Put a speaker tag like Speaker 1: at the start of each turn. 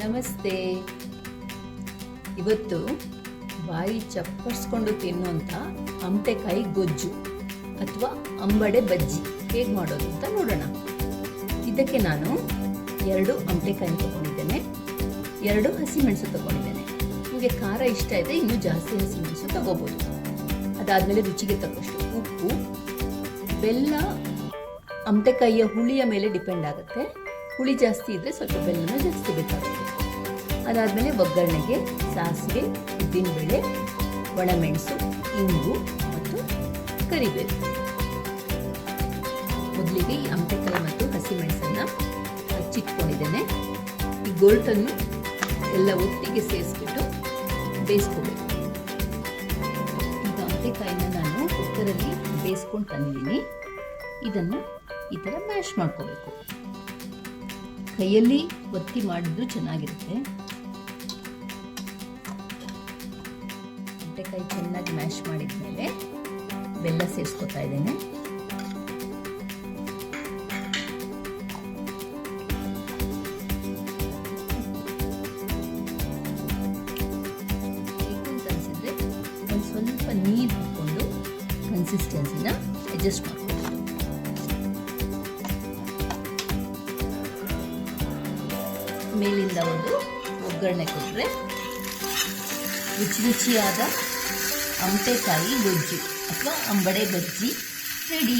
Speaker 1: ನಮಸ್ತೆ. ಇವತ್ತು ಬಾಯಿ ಚಪ್ಪರ್ಸ್ಕೊಂಡು ತಿನ್ನುವಂಥ ಅಮಟೆಕಾಯಿ ಗೊಜ್ಜು ಅಥವಾ ಅಂಬಡೆ ಬಜ್ಜಿ ಹೇಗೆ ಮಾಡೋದು ಅಂತ ನೋಡೋಣ. ಇದಕ್ಕೆ ನಾನು ಎರಡು ಅಮಟೆಕಾಯಿ ತಗೊಂಡಿದ್ದೇನೆ, ಎರಡು ಹಸಿಮೆಣಸು ತಗೊಂಡಿದ್ದೇನೆ. ನಿಮಗೆ ಖಾರ ಇಷ್ಟ ಇದೆ, ಇನ್ನೂ ಜಾಸ್ತಿ ಹಸಿಮೆಣಸು ತಗೋಬೋದು. ಅದಾದಮೇಲೆ ರುಚಿಗೆ ತಕ್ಕಷ್ಟು ಉಪ್ಪು, ಬೆಲ್ಲ ಅಮಟೆಕಾಯಿಯ ಹುಳಿಯ ಮೇಲೆ ಡಿಪೆಂಡ್ ಆಗುತ್ತೆ. ಹುಳಿ ಜಾಸ್ತಿ ಇದ್ದರೆ ಸ್ವಲ್ಪ ಬೆಲ್ಲನ ಜಾಸ್ತಿ ಬೇಕಾಗುತ್ತೆ. ಅದಾದಮೇಲೆ ಒಗ್ಗರಣೆಗೆ ಸಾಸಿವೆ, ಉದ್ದಿನಬೇಳೆ ಒಣಮೆಣಸು ಇಂಗು ಮತ್ತು ಕರಿಬೇವು. ಮೊದಲಿಗೆ ಈ ಅಮಟೆಕಾಯಿ ಮತ್ತು ಹಸಿಮೆಣಸನ್ನು ಹಚ್ಚಿಟ್ಕೊಂಡಿದ್ದೇನೆ ಈ ಗೋಲ್ಟನ್ನು ಎಲ್ಲ ಒಟ್ಟಿಗೆ ಸೇರಿಸ್ಬಿಟ್ಟು ಬೇಯಿಸ್ಕೋಬೇಕು. ಈಗ ನಾನು ಕುಕ್ಕರಲ್ಲಿ ಬೇಯಿಸ್ಕೊಂಡು ತಂದಿದ್ದೀನಿ. ಇದನ್ನು ಈ ಥರ ಮ್ಯಾಶ್ ಮಾಡ್ಕೋಬೇಕು. ಕೈಯಲ್ಲಿ ಒತ್ತಿ ಮಾಡಿದ್ರು ಚೆನ್ನಾಗಿರುತ್ತೆ. ಮೊಟ್ಟೆಕಾಯಿ ಚೆನ್ನಾಗಿ ಮ್ಯಾಶ್ ಮಾಡಿದ್ಮೇಲೆ ಬೆಲ್ಲ ಸೇರಿಸ್ಕೊತಾ ಇದ್ದೇನೆ. ಸ್ವಲ್ಪ ನೀರು ಹಾಕ್ಕೊಂಡು ಕನ್ಸಿಸ್ಟೆನ್ಸಿನ ಅಡ್ಜಸ್ಟ್ ಮಾಡ್ಕೊಂಡು ಮೇಲಿಂದ ಒಂದು ಒಗ್ಗರಣೆ ಕೊಟ್ಟರೆ ರುಚಿ ರುಚಿಯಾದ ಅಂಟೆಕಾಯಿ ಗೊಜ್ಜು ಅಥವಾ ಅಂಬಡೆ ಬಜ್ಜಿ ರೆಡಿ